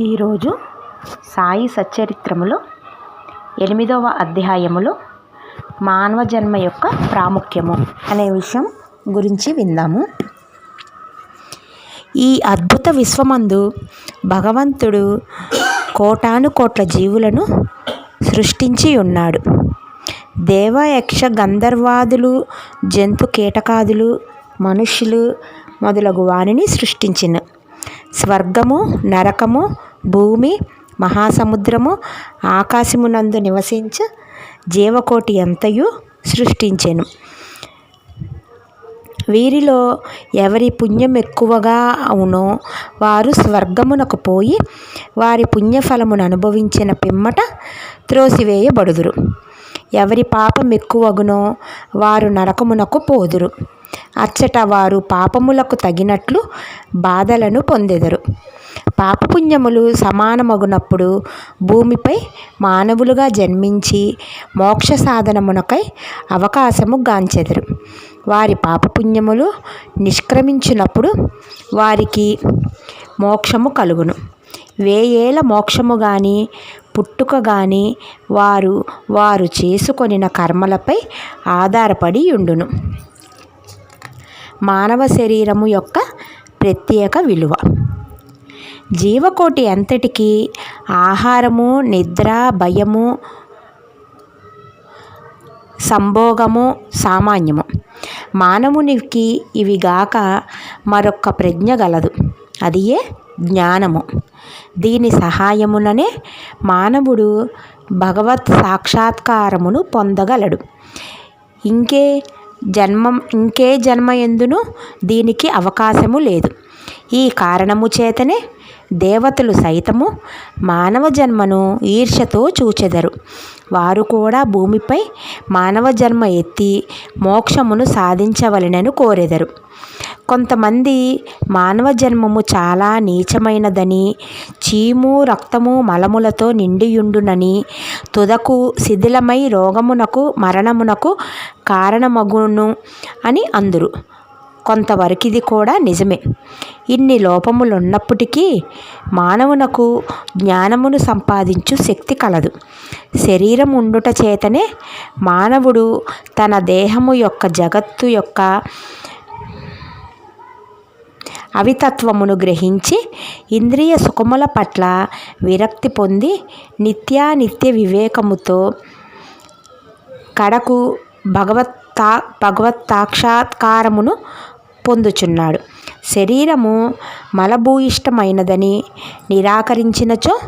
ఈరోజు సాయి సచ్చరిత్రములో ఎనిమిదవ అధ్యాయములో మానవ జన్మ యొక్క ప్రాముఖ్యము అనే విషయం గురించి విందాము. ఈ అద్భుత విశ్వమందు భగవంతుడు కోటాను కోట్ల జీవులను సృష్టించి ఉన్నాడు. దేవ యక్ష గంధర్వాదులు జంతు కీటకాదులు మనుషులు మొదలగు వారిని సృష్టించిన. స్వర్గము నరకము భూమి మహాసముద్రము ఆకాశమునందు నివసించ జీవకోటి ఎంతయు సృష్టించెను. వీరిలో ఎవరి పుణ్యం ఎక్కువగా అవునో వారు స్వర్గమునకు పోయి వారి పుణ్యఫలమును అనుభవించిన పిమ్మట త్రోసివేయబడుదురు. ఎవరి పాపం ఎక్కువగునో వారు నరకమునకు పోదురు. అచ్చట వారు పాపములకు తగినట్లు బాధలను పొందెదరు. పాపపుణ్యములు సమానమగునప్పుడు భూమిపై మానవులుగా జన్మించి మోక్ష సాధనమునకై అవకాశము గాంచెదరు. వారి పాపపుణ్యములు నిష్క్రమించినప్పుడు వారికి మోక్షము కలుగును. వేయేల మోక్షము కానీ పుట్టుక కానీ వారు వారు చేసుకొనిన కర్మలపై ఆధారపడి ఉండును మానవ శరీరము యొక్క ప్రత్యేక విలువ. జీవకోటి అంతటికీ ఆహారము నిద్ర భయము సంభోగము సామాన్యము. మానవునికి ఇవి గాక మరొక్క ప్రజ్ఞ గలదు. అదియే జ్ఞానము. దీని సహాయముననే మానవుడు భగవత్ సాక్షాత్కారమును పొందగలడు. ఇంకే జన్మం ఇంకే జన్మ ఎందును దీనికి అవకాశము లేదు. ఈ కారణము చేతనే దేవతలు సైతము మానవ జన్మను ఈర్ష్యతో చూచెదరు. వారు కూడా భూమిపై మానవ జన్మ ఎత్తి మోక్షమును సాధించవలెనని కోరెదరు. కొంతమంది మానవ జన్మము చాలా నీచమైనదని చీము రక్తము మలములతో నిండియుండునని తుదకు శిథిలమై రోగమునకు మరణమునకు కారణమగును అని అందురు. కొంతవరకు ఇది కూడా నిజమే. ఇన్ని లోపములున్నప్పటికీ మానవునకు జ్ఞానమును సంపాదించు శక్తి కలదు. శరీరం ఉండుట చేతనే మానవుడు తన దేహము యొక్క జగత్తు యొక్క అవితత్వమును గ్రహించి ఇంద్రియ సుఖముల పట్ల విరక్తి పొంది నిత్యానిత్య వివేకముతో కడకు భగవత్తా భగవత్సాక్షాత్కారమును పొందుచున్నాడు. శరీరము మలభూయిష్టమైనదని నిరాకరించినచో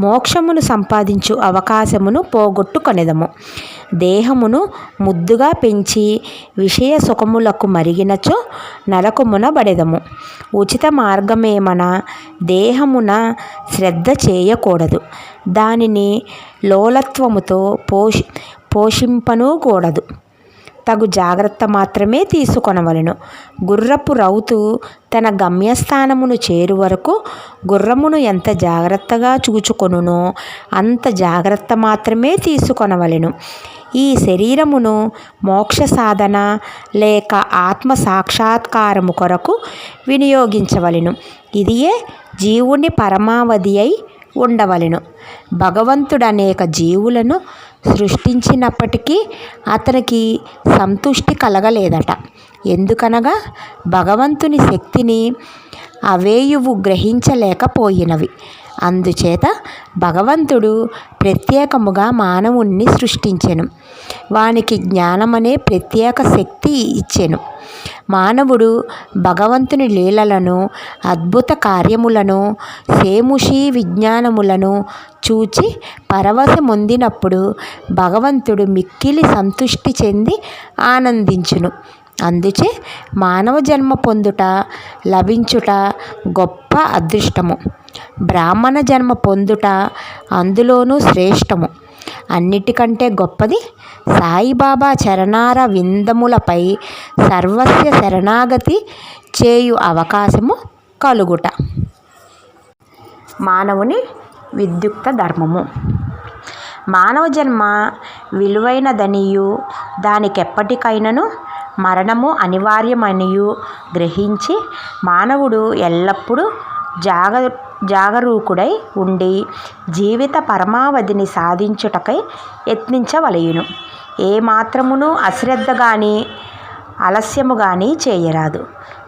మోక్షమును సంపాదించు అవకాశమును పోగొట్టుకొనెదము. దేహమును ముద్దుగా పెంచి విషయ సుఖములకు మరిగినచో నరకమునబడెదము ఉచిత మార్గమేమన దేహమున శ్రద్ధ చేయకూడదు. దానిని లోలత్వముతో పోషి పోషింపనూకూడదు. తగు జాగ్రత్త మాత్రమే తీసుకొనవలెను. గుర్రపు రౌతు తన గమ్యస్థానమును చేరు వరకు గుర్రమును ఎంత జాగ్రత్తగా చూచుకొనునో అంత జాగ్రత్త మాత్రమే తీసుకొనవలెను. ఈ శరీరమును మోక్ష సాధన లేక ఆత్మ సాక్షాత్కారము కొరకు వినియోగించవలెను. ఇదియే జీవుని పరమావధి అయి ఉండవలెను. భగవంతుడు అనేక జీవులను సృష్టించినప్పటికీ అతనికి సంతుష్టి కలగలేదట. ఎందుకనగా భగవంతుని శక్తిని అవేయువు గ్రహించలేకపోయినవి. అందుచేత భగవంతుడు ప్రత్యేకముగా మానవుణ్ణి సృష్టించెను. వానికి జ్ఞానమనే ప్రత్యేక శక్తి ఇచ్చెను. మానవుడు భగవంతుని లీలలను అద్భుత కార్యములను సేముషి విజ్ఞానములను చూచి పరవశమొందినప్పుడు భగవంతుడు మిక్కిలి సంతుష్టి చెంది ఆనందించును. అందుచే మానవ జన్మ పొందుట లభించుట గొప్ప అదృష్టము. బ్రాహ్మణ జన్మ పొందుట అందులోనూ శ్రేష్టము. అన్నిటికంటే గొప్పది సాయిబాబా చరణార విందములపై సర్వస్య శరణాగతి చేయు అవకాశము కలుగుట. మానవుని విద్యుక్త ధర్మము. మానవ జన్మ విలువైనదనియు దానికెప్పటికైనను మరణము అనివార్యమనియు గ్రహించి మానవుడు ఎల్లప్పుడూ జాగ జాగరూకుడై ఉండి జీవిత పరమావధిని సాధించుటకై యత్నించవలయును. ఏమాత్రమును అశ్రద్ధ కానీ ఆలస్యము కానీ చేయరాదు.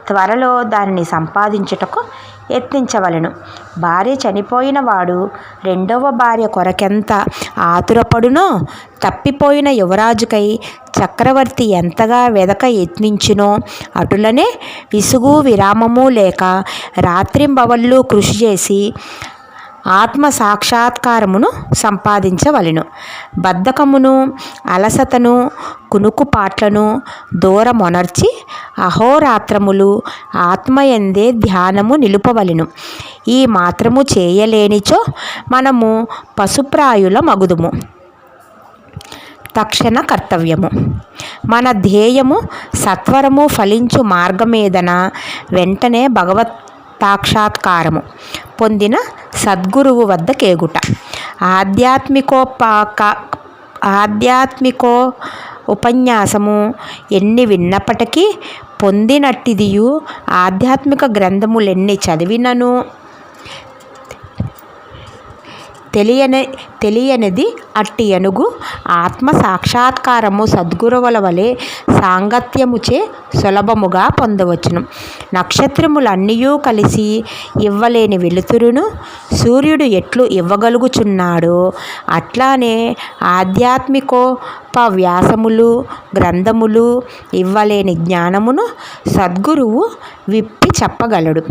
త్వరలో దానిని సంపాదించుటకు యత్నించవలెను. భార్య చనిపోయిన వాడు రెండవ భార్య కొరకెంత ఆతురపడునో తప్పిపోయిన యువరాజుకై చక్రవర్తి ఎంతగా వెదక యత్నించునో అటులనే విసుగు విరామము లేక రాత్రింబవళ్ళు కృషి చేసి ఆత్మ సాక్షాత్కారమును సంపాదించవలెను. బద్ధకమును అలసతను కునుకుపాట్లను దూరమొనర్చి అహోరాత్రములు ఆత్మయందే ధ్యానము నిలుపవలెను. ఈ మాత్రము చేయలేనిచో మనము పశుప్రాయుల మగుదుము తక్షణ కర్తవ్యము. మన ధ్యేయము సత్వరము ఫలించు మార్గమేదన వెంటనే భగవత్ సాక్షాత్కారము. పొందిన సద్గురువు వద్ద కేగుట. ఆధ్యాత్మికోపాక ఆధ్యాత్మికో ఉపన్యాసము ఎన్ని విన్నప్పటికీ పొందినట్టిదియు ఆధ్యాత్మిక గ్రంథములెన్ని చదివినను? తెలియని తెలియనిది అట్టి అనుగు ఆత్మ సాక్షాత్కారము సద్గురువుల వలె సాంగత్యముచే సులభముగా పొందవచ్చును. నక్షత్రములన్నీ కలిసి ఇవ్వలేని వెలుతురును సూర్యుడు ఎట్లు ఇవ్వగలుగుచున్నాడో అట్లానే ఆధ్యాత్మికోపవ్యాసములు గ్రంథములు ఇవ్వలేని జ్ఞానమును సద్గురువు విప్ చెప్పగలడు.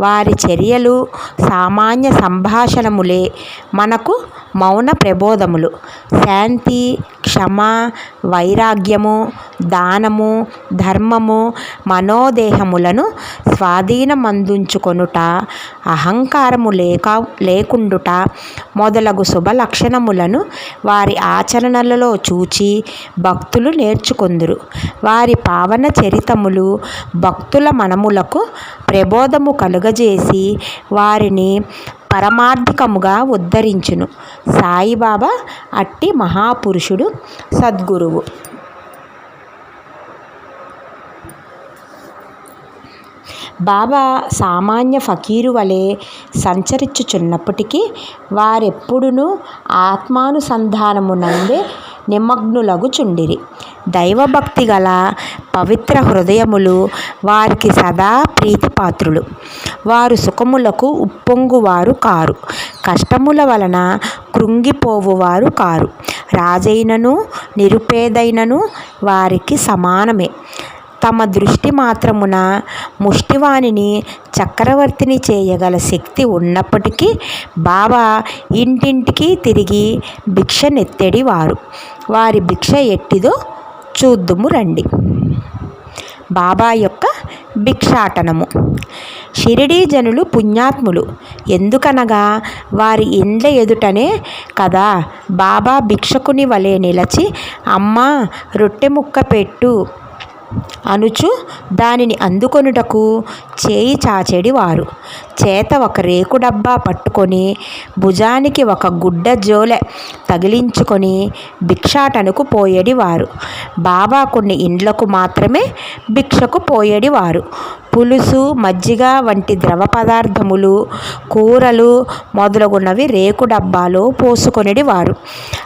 వారి చర్యలు సామాన్య సంభాషణములే మనకు మౌన ప్రబోధములు. శాంతి క్షమ వైరాగ్యము దానము ధర్మము మనోదేహములను స్వాధీనమందుంచుకొనుట అహంకారము లేక లేకుండుట మొదలగు శుభ లక్షణములను వారి ఆచరణలలో చూచి భక్తులు నేర్చుకొందురు. వారి పావన చరితములు భక్తుల మనములకు ప్రబోధము కలుగజేసి వారిని పరమార్థికముగా ఉద్ధరించును. సాయిబాబా అట్టి మహాపురుషుడు సద్గురువు. బాబా సామాన్య ఫకీరు వలె సంచరించుచున్నప్పటికీ వారెప్పుడునూ ఆత్మానుసంధానమునందే నిమగ్నులగుచుండిరి దైవభక్తి గల పవిత్ర హృదయములు వారికి సదా ప్రీతిపాత్రులు. వారు సుఖములకు ఉప్పొంగువారు కారు. కష్టముల వలన కృంగిపోవువారు కారు. రాజైనను నిరుపేదైనను వారికి సమానమే. తమ దృష్టి మాత్రమున ముష్టివాణిని చక్రవర్తిని చేయగల శక్తి ఉన్నప్పటికీ బాబా ఇంటింటికి తిరిగి భిక్షనెత్తెడి వారి భిక్ష ఎట్టిదో చూద్దుము రండి. బాబా యొక్క భిక్షాటనము. షిరిడీ జనులు పుణ్యాత్ములు. ఎందుకనగా వారి ఇండ్ల ఎదుటనే కదా బాబా భిక్షకుని వలె నిలచి అమ్మ రొట్టె ముక్క పెట్టు అనుచు దానిని అందుకొనుటకు చేయి చాచెడి వారు చేత ఒక రేకు డబ్బా పట్టుకొని భుజానికి ఒక గుడ్డ జోలె తగిలించుకొని భిక్షాటనకు పోయేడి వారు బాబా కొన్ని ఇండ్లకు మాత్రమే భిక్షకు పోయేడివారు. పులుసు మజ్జిగ వంటి ద్రవ పదార్థములు కూరలు మొదలగున్నవి రేకు డబ్బాలో పోసుకొనిడి వారు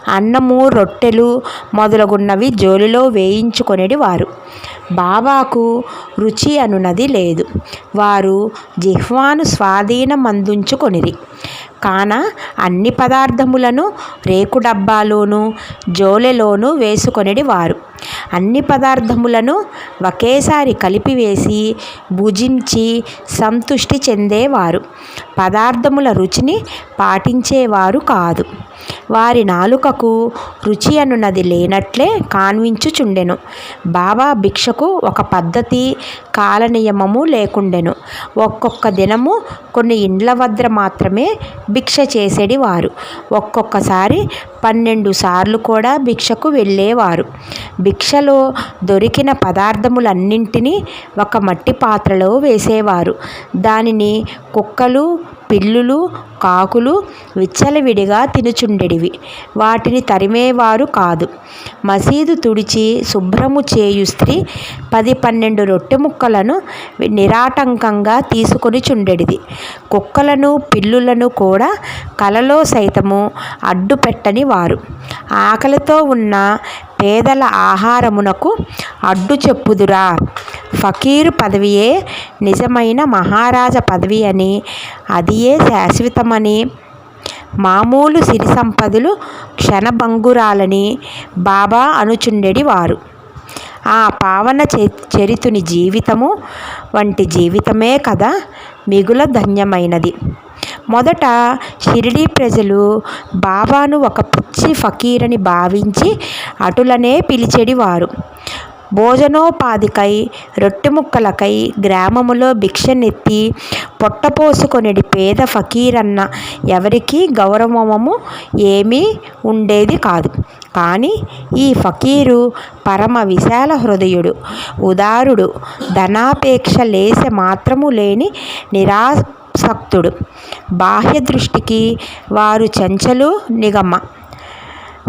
అన్నము రొట్టెలు మొదలగున్నవి జోలిలో వేయించుకొనిడి వారు బాబాకు రుచి అనునది లేదు. వారు జిహ్వాను స్వాధీనమందుంచుకొనిరి. కాన అన్ని పదార్థములను రేకు డబ్బాలోను జోలెలోను వేసుకొనిడి వారు. అన్ని పదార్థములను ఒకేసారి కలిపివేసి భుజించి సంతుష్టి చెందేవారు. పదార్థముల రుచిని పాటించేవారు కాదు. వారి నాలుకకు రుచి అనున్నది లేనట్లే కాన్వించుచుండెను. బాబా భిక్షకు ఒక పద్ధతి కాలనియమము లేకుండెను. ఒక్కొక్క దినము కొన్ని ఇండ్ల వద్ద మాత్రమే భిక్ష చేసేడి వారు ఒక్కొక్కసారి పన్నెండు సార్లు కూడా భిక్షకు వెళ్ళేవారు. భిక్షలో దొరికిన పదార్థములన్నింటినీ ఒక మట్టి పాత్రలో వేసేవారు. దానిని కుక్కలు పిల్లులు కాకులు విచ్చలవిడిగా తినుచుండెడివి. వాటిని తరిమేవారు కాదు. మసీదు తుడిచి శుభ్రము చేయు స్త్రీ పది పన్నెండు రొట్టె ముక్కలను నిరాటంకంగా తీసుకొని చుండెడిది. కుక్కలను పిల్లులను కూడా కలలో సైతము అడ్డు పెట్టని వారు. ఆకలితో ఉన్న పేదల ఆహారమునకు అడ్డు చెప్పుదురా. ఫకీరు పదవియే నిజమైన మహారాజ పదవి అని అదియే శాశ్వతమని మామూలు సిరి సంపదలు క్షణభంగురాలని బాబా అనుచుండెడి వారు. ఆ పావన చరితుని జీవితము వంటి జీవితమే కదా మిగుల ధన్యమైనది మొదట షిరిడీ ప్రజలు బాబాను ఒక పిచ్చి ఫకీరని భావించి అటులనే పిలిచెడివారు. భోజనోపాధికై రొట్టె ముక్కలకై గ్రామములో భిక్షనెత్తి పొట్టపోసుకొనిడి పేద ఫకీరన్న ఎవరికీ గౌరవము ఏమీ ఉండేది కాదు. కానీ ఈ ఫకీరు పరమ విశాల హృదయుడు ఉదారుడు ధనాపేక్ష లేశ మాత్రము లేని నిరా సక్తుడు బాహ్య దృష్టికి వారు చెంచలు నిగమ.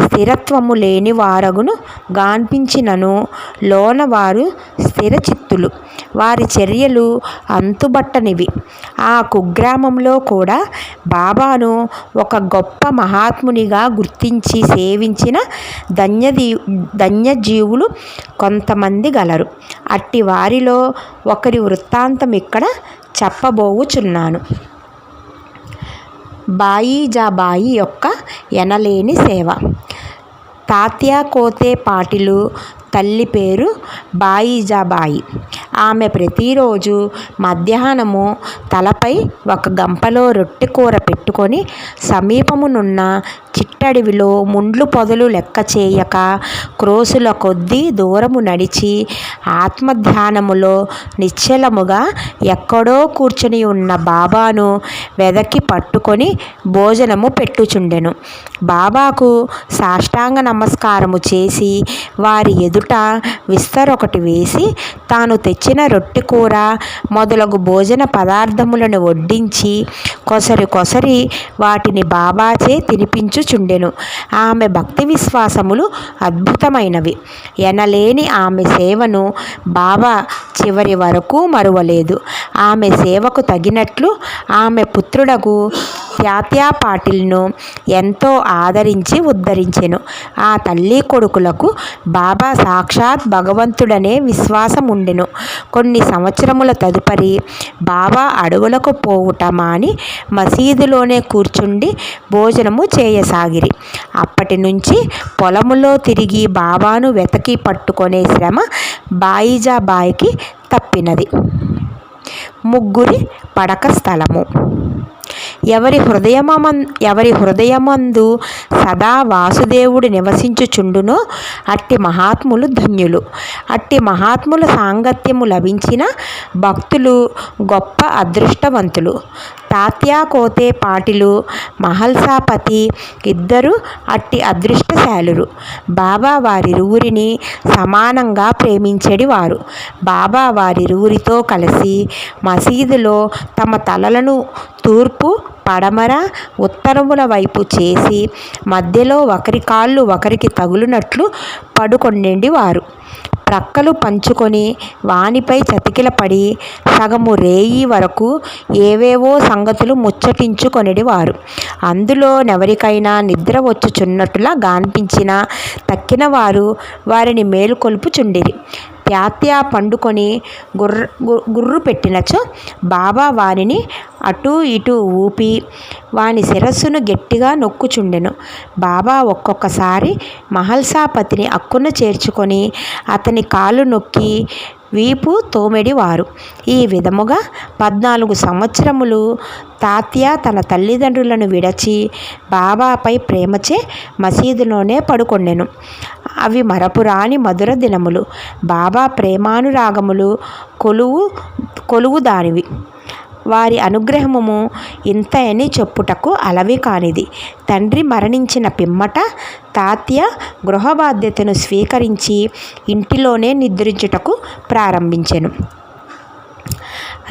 స్థిరత్వము లేని వారగును గాన్పించినను లోన వారు స్థిరచిత్తులు. వారి చర్యలు అంతుబట్టనివి. ఆ కుగ్రామంలో కూడా బాబాను ఒక గొప్ప మహాత్మునిగా గుర్తించి సేవించిన ధన్యదీ ధన్యజీవులు కొంతమంది గలరు. అట్టి వారిలో ఒకరి వృత్తాంతం ఇక్కడ చెప్పబోవుచున్నాను. బాయిజాబాయి యొక్క ఎనలేని సేవ. తాత్యా కోతే పాటిలు తల్లి పేరు బాయిజాబాయి. ఆమె ప్రతిరోజు మధ్యాహ్నము తలపై ఒక గంపలో రొట్టె కూర పెట్టుకొని సమీపమునున్న చిట్టడవిలో ముండ్లు పొదలు లెక్క చేయక క్రోసుల కొద్దీ దూరము నడిచి ఆత్మధ్యానములో నిశ్చలముగా ఎక్కడో కూర్చుని ఉన్న బాబాను వెదకి పట్టుకొని భోజనము పెట్టుచుండెను. బాబాకు సాష్టాంగ నమస్కారము చేసి వారి ఎదుట విస్తరొకటి వేసి తాను తెచ్చిన రొట్టె కూర మొదలగు భోజన పదార్థములను వడ్డించి కొసరి కొసరి వాటిని బాబాచే తినిపించుచుండెను. ఆమె భక్తి విశ్వాసములు అద్భుతమైనవి. ఎనలేని ఆమె సేవను బాబా చివరి వరకు మరువలేదు. ఆమె సేవకు తగినట్లు ఆమె పుత్రుడకు త్యాత్యా పాటిల్ను ఎంతో ఆదరించి ఉద్ధరించెను. ఆ తల్లి కొడుకులకు బాబా సాక్షాత్ భగవంతుడనే విశ్వాసం ఉండెను కొన్ని సంవత్సరముల తదుపరి బాబా అడవులకు పోవుట మాని మసీదులోనే కూర్చుండి భోజనము చేయసాగిరి. అప్పటి నుంచి పొలములో తిరిగి బాబాను వెతకి పట్టుకునే శ్రమ బాయిజాబాయికి తప్పినది. ముగ్గురి పడక స్థలము. ఎవరి హృదయమం ఎవరి హృదయమందు సదా వాసుదేవుడు నివసించుచుండునో అట్టి మహాత్ములు ధన్యులు. అట్టి మహాత్ముల సాంగత్యము లభించిన భక్తులు గొప్ప అదృష్టవంతులు. తాత్యాకోతే పాటిలు మహల్సాపతి ఇద్దరు అట్టి అదృష్టశాలురు. బాబా వారిరువురిని సమానంగా ప్రేమించడి వారు బాబా వారిరువురితో కలిసి మసీదులో తమ తలలను తూర్పు పడమర ఉత్తరముల వైపు చేసి మధ్యలో ఒకరి కాళ్ళు ఒకరికి తగులునట్లు వారు ప్రక్కలు పంచుకొని వానిపై చతికిలపడి సగము రేయి వరకు ఏవేవో సంగతులు ముచ్చటించుకొనిడివారు. అందులోనెవరికైనా నిద్ర వచ్చుచున్నట్లుగా గాన్పించినా తక్కిన వారు వారిని మేలుకొల్పుచుండిరి. త్యాత్యా పండుకొని గుర్ర గుర్రు పెట్టినచో బాబా వానిని అటూ ఇటూ ఊపి వాని శిరస్సును గట్టిగా నొక్కుచుండెను. బాబా ఒక్కొక్కసారి మహల్సాపతిని అక్కున చేర్చుకొని అతని కాలు నొక్కి వీపు తోమెడివారు. ఈ విధముగా పద్నాలుగు సంవత్సరములు తాత్య తన తల్లిదండ్రులను విడచి బాబాపై ప్రేమచే మసీదులోనే పడుకొండెను. అవి మరపురాని మధుర దినములు. బాబా ప్రేమానురాగములు కొలువు కొలువు దానివి వారి అనుగ్రహము ఇంతయని చెప్పుటకు అలవి కానిది. తండ్రి మరణించిన పిమ్మట తాత్య గృహ బాధ్యతను స్వీకరించి ఇంటిలోనే నిద్రించుటకు ప్రారంభించెను.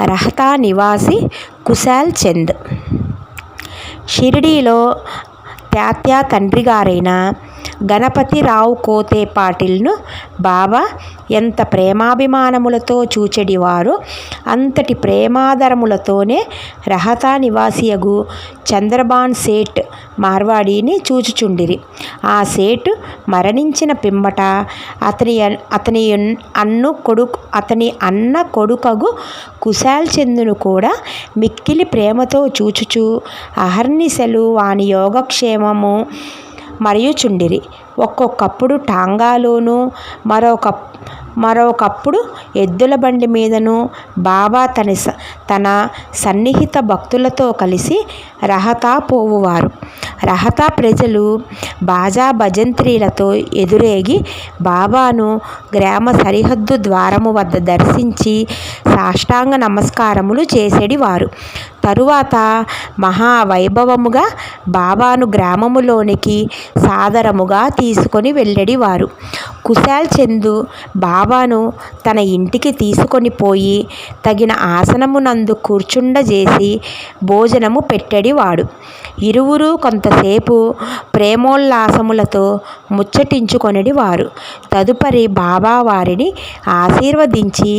రహతా నివాసి కుశాల్ చంద్. షిరిడీలో తాత్య తండ్రి గారైన గణపతిరావు కోతే పాటిల్ను బాబా ఎంత ప్రేమాభిమానములతో చూచెడివారో అంతటి ప్రేమాదరములతోనే రహతా నివాసియగు చంద్రబాన్ సేట్ మార్వాడీని చూచుచుండిరి. ఆ సేటు మరణించిన పిమ్మట అతని అతని అన్ను కొడుకు అతని అన్న కొడుకగు కుశాల్ చందును కూడా మిక్కిలి ప్రేమతో చూచుచు అహర్నిశలు వాని యోగక్షేమము మరియు చుండిరి. ఒక్కొక్కప్పుడు టాంగాలోనూ మరొక మరొకప్పుడు ఎద్దుల బండి మీదను బాబా తన తన సన్నిహిత భక్తులతో కలిసి రహతా పోవువారు. రహతా ప్రజలు బాజా భజంత్రీలతో ఎదురేగి బాబాను గ్రామ సరిహద్దు ద్వారము వద్ద దర్శించి సాష్టాంగ నమస్కారములు చేసేడివారు. తరువాత మహావైభవముగా బాబాను గ్రామములోనికి సాదరముగా తీసుకొని వెళ్ళేడివారు. కుశాల్ చందు బాబాను తన ఇంటికి తీసుకొని పోయి తగిన ఆసనమునందు కూర్చుండజేసి భోజనము పెట్టెడివాడు. ఇరువురు కొంతసేపు ప్రేమోల్లాసములతో ముచ్చటించుకొనిడివారు. తదుపరి బాబా వారిని ఆశీర్వదించి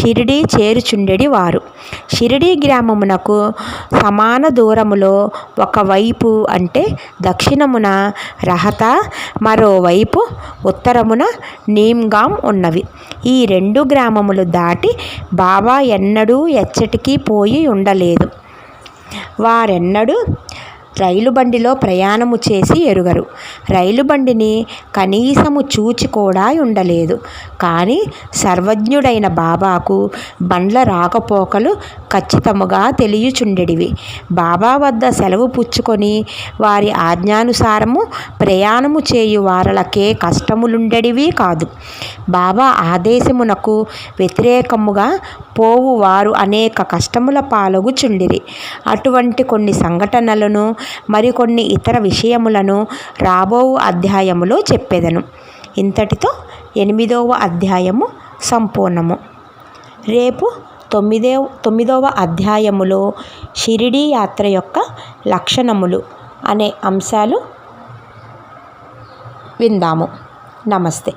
షిరిడీ చేరుచుండెడివారు. షిరిడీ గ్రామమునకు సమాన దూరములో ఒకవైపు అంటే దక్షిణమున రహత మరోవైపు ఉత్తరమున నీమ్గామ్ ఉన్నవి. ఈ రెండు గ్రామములు దాటి బాబా ఎన్నడూ ఎచ్చటికి పోయి ఉండలేదు. వారెన్నడూ రైలు బండిలో ప్రయాణము చేసి ఎరుగరు. రైలు బండిని కనీసము చూచి కూడా ఉండలేదు. కానీ సర్వజ్ఞుడైన బాబాకు బండ్ల రాకపోకలు ఖచ్చితముగా తెలియచుండెడివి. బాబా వద్ద సెలవు పుచ్చుకొని వారి ఆజ్ఞానుసారము ప్రయాణము చేయు వారలకే కష్టములుండెడివి కాదు. బాబా ఆదేశమునకు వ్యతిరేకముగా పోవు వారు అనేక కష్టముల పాలగుచుండిరి. అటువంటి కొన్ని సంఘటనలను మరికొన్ని ఇతర విషయములను రాబో అధ్యాయములో చెప్పేదను. ఇంతటితో ఎనిమిదవ అధ్యాయము సంపూర్ణము. రేపు తొమ్మిదే తొమ్మిదవ అధ్యాయములో షిరిడీ యాత్ర యొక్క లక్షణములు అనే అంశాలు విందాము. నమస్తే.